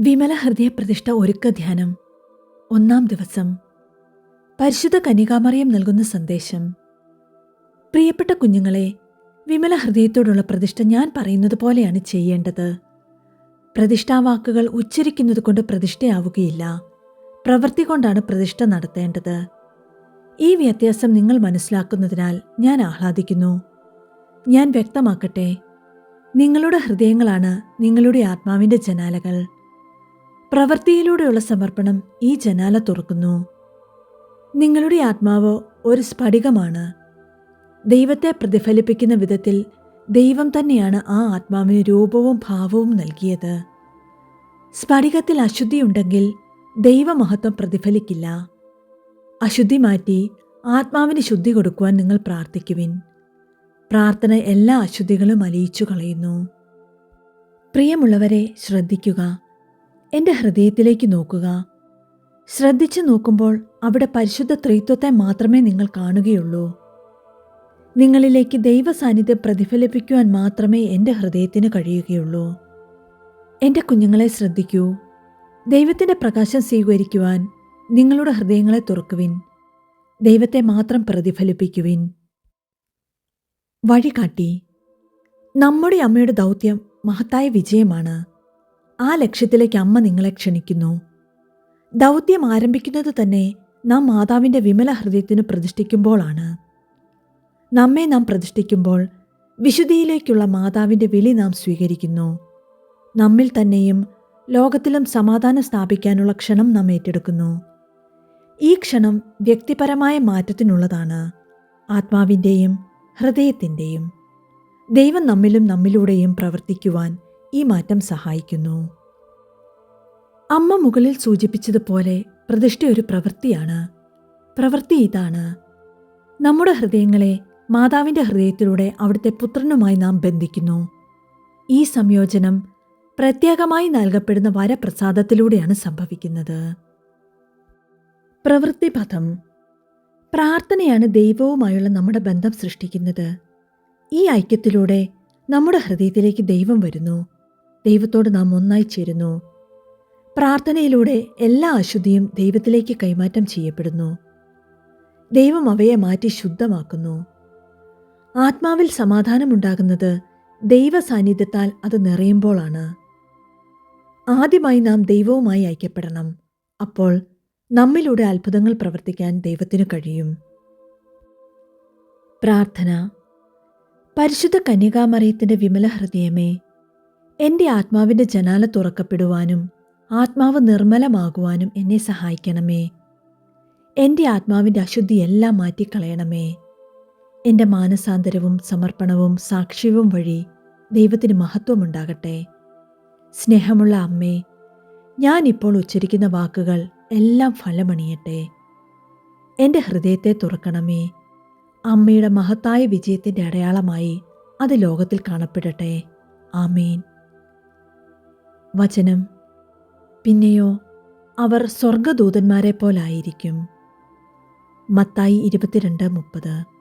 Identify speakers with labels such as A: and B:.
A: വിമല ഹൃദയ പ്രതിഷ്ഠ ഒരുക്ക ധ്യാനം ഒന്നാം ദിവസം. പരിശുദ്ധ കന്യകാമറിയം നൽകുന്ന സന്ദേശം. പ്രിയപ്പെട്ട കുഞ്ഞുങ്ങളെ വിമല ഹൃദയത്തോടുള്ള പ്രതിഷ്ഠ ഞാൻ പറയുന്നത് പോലെയാണ് ചെയ്യേണ്ടത്. പ്രതിഷ്ഠാവാക്കുകൾ ഉച്ചരിക്കുന്നത് കൊണ്ട് പ്രതിഷ്ഠയാവുകയില്ല. പ്രവൃത്തി കൊണ്ടാണ് പ്രതിഷ്ഠ നടത്തേണ്ടത്. ഈ വ്യത്യാസം നിങ്ങൾ മനസ്സിലാക്കുന്നതിനാൽ ഞാൻ ആഹ്ലാദിക്കുന്നു. ഞാൻ വ്യക്തമാക്കട്ടെ. നിങ്ങളുടെ ഹൃദയങ്ങളാണ് നിങ്ങളുടെ ആത്മാവിന്റെ ജനാലകൾ. പ്രവൃത്തിയിലൂടെയുള്ള സമർപ്പണം ഈ ജനാല തുറക്കുന്നു. നിങ്ങളുടെ ആത്മാവ് ഒരു സ്ഫടികമാണ്. ദൈവത്തെ പ്രതിഫലിപ്പിക്കുന്ന വിധത്തിൽ ദൈവം തന്നെയാണ് ആ ആത്മാവിന് രൂപവും ഭാവവും നൽകിയത്. സ്ഫടികത്തിൽ അശുദ്ധിയുണ്ടെങ്കിൽ ദൈവമഹത്വം പ്രതിഫലിക്കില്ല. അശുദ്ധി മാറ്റി ആത്മാവിന് ശുദ്ധി കൊടുക്കുവാൻ നിങ്ങൾ പ്രാർത്ഥിക്കുവിൻ. പ്രാർത്ഥന എല്ലാ അശുദ്ധികളും അലിയിച്ചു കളയുന്നു പ്രിയമുള്ളവരെ ശ്രദ്ധിക്കുക. എന്റെ ഹൃദയത്തിലേക്ക് നോക്കുക. ശ്രദ്ധിച്ചു നോക്കുമ്പോൾ അവിടെ പരിശുദ്ധ ത്രിത്വത്തെ മാത്രമേ നിങ്ങൾ കാണുകയുള്ളൂ. നിങ്ങളിലേക്ക് ദൈവ സാന്നിധ്യം പ്രതിഫലിപ്പിക്കുവാൻ മാത്രമേ എന്റെ ഹൃദയത്തിന് കഴിയുകയുള്ളൂ. എന്റെ കുഞ്ഞുങ്ങളെ ശ്രദ്ധിക്കൂ. ദൈവത്തിന്റെ പ്രകാശം സ്വീകരിക്കുവാൻ നിങ്ങളുടെ ഹൃദയങ്ങളെ തുറക്കുവിൻ. ദൈവത്തെ മാത്രം പ്രതിഫലിപ്പിക്കുവിൻ. വഴികാട്ടി. നമ്മുടെ അമ്മയുടെ ദൗത്യം മഹത്തായ വിജയമാണ്. ആ ലക്ഷ്യത്തിലേക്ക് അമ്മ നിങ്ങളെ ക്ഷണിക്കുന്നു. ദൗത്യം ആരംഭിക്കുന്നത് തന്നെ നാം മാതാവിന്റെ വിമല ഹൃദയത്തിന് പ്രതിഷ്ഠിക്കുമ്പോഴാണ് നമ്മെ നാം പ്രതിഷ്ഠിക്കുമ്പോൾ വിശുദ്ധിയിലേക്കുള്ള മാതാവിന്റെ വിളി നാം സ്വീകരിക്കുന്നു. നമ്മിൽ തന്നെയും ലോകത്തിലും സമാധാനം സ്ഥാപിക്കാനുള്ള ക്ഷണം നാം ഏറ്റെടുക്കുന്നു. ഈ ക്ഷണം വ്യക്തിപരമായ മാറ്റത്തിനുള്ളതാണ്. ആത്മാവിന്റെയും ഹൃദയത്തിന്റെയും ദൈവം നമ്മിലും നമ്മിലൂടെയും പ്രവർത്തിക്കുവാൻ ഈ മാറ്റം സഹായിക്കുന്നു. അമ്മ മുകളിൽ സൂചിപ്പിച്ചതുപോലെ പ്രതിഷ്ഠ ഒരു പ്രവൃത്തിയാണ്. പ്രവൃത്തി ഇതാണ്. നമ്മുടെ ഹൃദയങ്ങളെ മാതാവിന്റെ ഹൃദയത്തിലൂടെ അവിടുത്തെ പുത്രനുമായി നാം ബന്ധിക്കുന്നു. ഈ സംയോജനം പ്രത്യേകമായി നൽകപ്പെടുന്ന വരപ്രസാദത്തിലൂടെയാണ് സംഭവിക്കുന്നത്. പ്രവൃത്തിപഥം പ്രാർത്ഥനയാണ് ദൈവവുമായുള്ള നമ്മുടെ ബന്ധം സൃഷ്ടിക്കുന്നത്. ഈ ഐക്യത്തിലൂടെ നമ്മുടെ ഹൃദയത്തിലേക്ക് ദൈവം വരുന്നു. ദൈവത്തോട് നാം ഒന്നായി ചേരുന്നു. പ്രാർത്ഥനയിലൂടെ എല്ലാ അശുദ്ധിയും ദൈവത്തിലേക്ക് കൈമാറ്റം ചെയ്യപ്പെടുന്നു. ദൈവം അവയെ മാറ്റി ശുദ്ധമാക്കുന്നു. ആത്മാവിൽ സമാധാനമുണ്ടാകുന്നത് ദൈവ സാന്നിധ്യത്താൽ അത് നിറയുമ്പോഴാണ് ആദ്യമായി നാം ദൈവവുമായി ഐക്യപ്പെടണം. അപ്പോൾ നമ്മിലൂടെ അത്ഭുതങ്ങൾ പ്രവർത്തിക്കാൻ ദൈവത്തിനു കഴിയും. പ്രാർത്ഥന. പരിശുദ്ധ കന്യകാമറിയത്തിന്റെ വിമല ഹൃദയമേ എന്റെ ആത്മാവിന്റെ ജനാല തുറക്കപ്പെടുവാനും ആത്മാവ് നിർമ്മലമാകുവാനും എന്നെ സഹായിക്കണമേ. എന്റെ ആത്മാവിന്റെ അശുദ്ധിയെല്ലാം മാറ്റിക്കളയണമേ. എന്റെ മാനസാന്തരവും സമർപ്പണവും സാക്ഷ്യവും വഴി ദൈവത്തിന് മഹത്വമുണ്ടാകട്ടെ. സ്നേഹമുള്ള അമ്മേ ഞാൻ ഇപ്പോൾ ഉച്ചരിക്കുന്ന വാക്കുകൾ എല്ലാം ഫലമണിയട്ടെ. എന്റെ ഹൃദയത്തെ തുറക്കണമേ. അമ്മയുടെ മഹത്തായ വിജയത്തിന്റെ അടയാളമായി അത് ലോകത്തിൽ കാണപ്പെടട്ടെ. ആമീൻ. വചനം. പിന്നെയോ അവർ സ്വർഗദൂതന്മാരെ പോലായിരിക്കും മത്തായി ഇരുപത്തിരണ്ട് മുപ്പത്.